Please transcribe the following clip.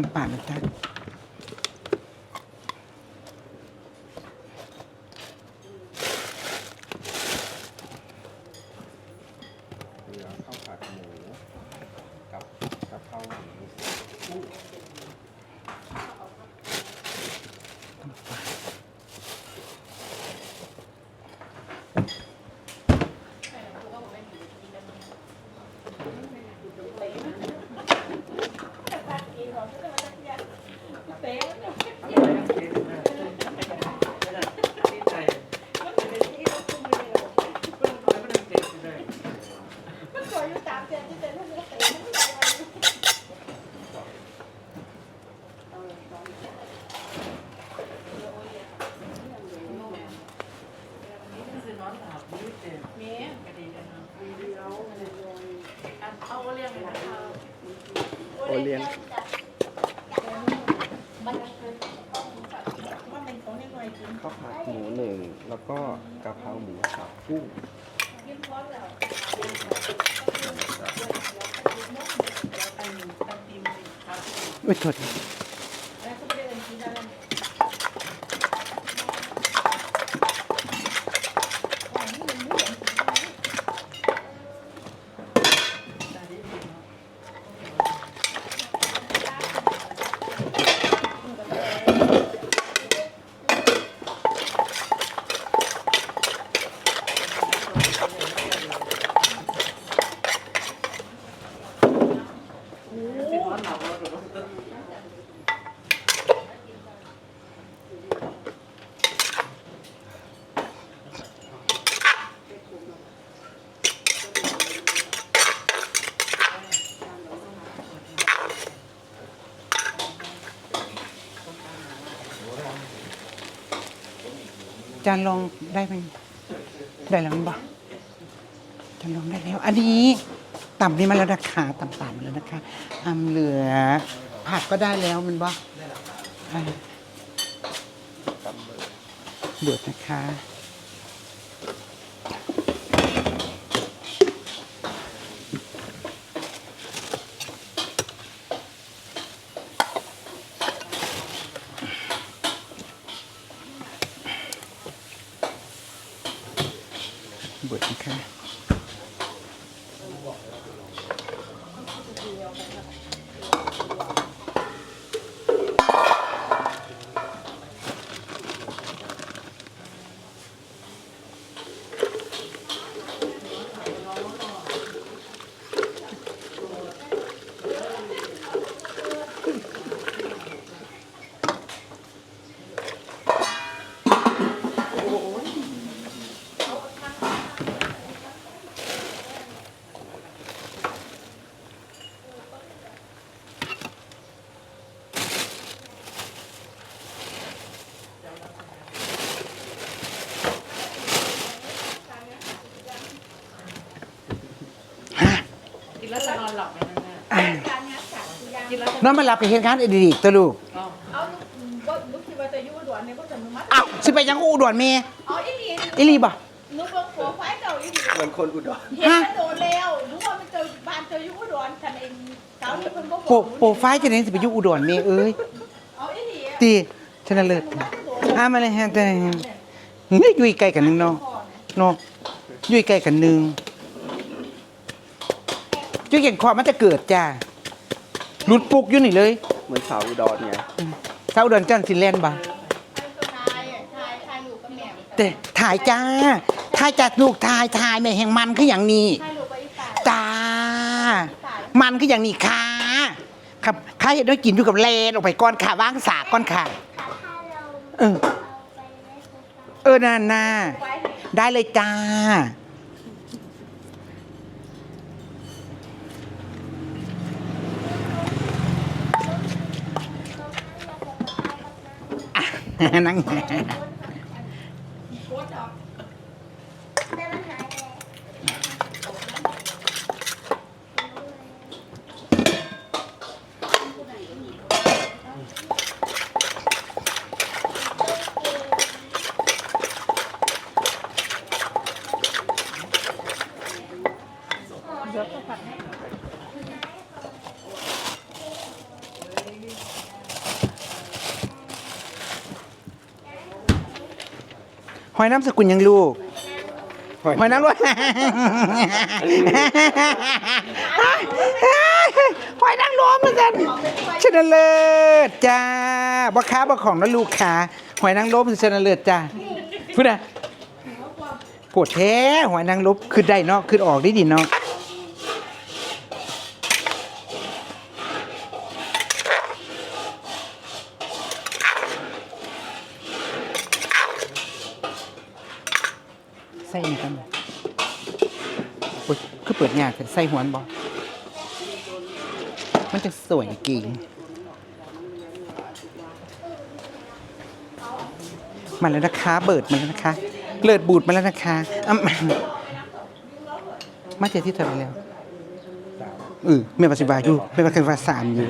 ตำป่านะจ๊ะ เหลือข้าวผัดหมูกับกะเพราหมู โอเลี้ยงข้าวผัดหมูหนึ่ง แล้วก็กะเพราหมูสับกุ้ง อุ้ยโทษ จานลองได้ไหมได้แล้วมั้งบ่จานลองได้แล้ว อันนี้ต่ำนี่มาแล้วนะคะต่ำๆแล้วนะคะอำเหลือ ผักก็ได้แล้วมันบ่อ่าเดือดนะคะ เบิด แล้วจะนอนหลับไหมนะแม่อ่ากินแล้วจะน้องมารับไปเห็นงานอดีตตัวลูกอ๋อเอาลูกบ่ลูกคิดว่าจะอยู่อุด่วนเนี่ยก็จะนุมัติอ้าวสิไปยังอูด่วนเมย์เอาอีหลีอิลีบ่นุเบิ่งผัวไฟเก่าอีหลีเหมือนคนอุดรเห็นมันโดนแล้วนุว่ามันเจอบ้านเจออยู่อุด่วนฉันเองสาวนี่เพิ่นบ่โปโปรไฟล์จะเน้นสิไปอยู่อูด่วนเมย์เอ้ยเอาอีหลีตีชนะเลิศอ่ามาเลยฮะแต่นี่อยู่ใกล้กันนึงเนาะเนาะอยู่ใกล้กันนึง จุ้ยเก่งคอมันจะเกิดจ้าหลุดปุกอยู่นี่เลย เหมือนสาวอุดรไงเช้าเดือนจันทร์สิแลนด์บ่ทายทายทายลูกกับแม่แต่ถ่ายจ้า ถ่ายจากลูกถ่ายถ่ายแม่แห่งมันคืออย่างนี้ทายลูกไปอีตายจ้า มันคืออย่างนี้ค่ะครับข้าเห็นด้วยกินอยู่กับเลนออกไปก้อนขาว่างสากก้อนขาเออ เออน่าน่าไว้ได้เลยจ้า อะนั่งโคตรดอกอ หอยน้ำสกุลยังลูก หอยนางรมหอยนางรมมาสันชนะเลิศจ้าบ่ค้าบ่ของนะลูกค้าหอยนางรมชนะเลิศจ้าพูดนะปวดแท้หอยนางรมคือได้เนาะคือออกได้ดีเนาะ ส่นี่กันโอ๊ยคือเปิดงานใส่หวนบ่มันจะสวยจริงมาแล้วนะคะ เบิดมาแล้วนะคะ เลิดบูดมาแล้วนะคะอ้ำมาเจอที่เธอไปแล้วเออเมียปัสสิบาอยู่เมียปัสสิบาสามอยู่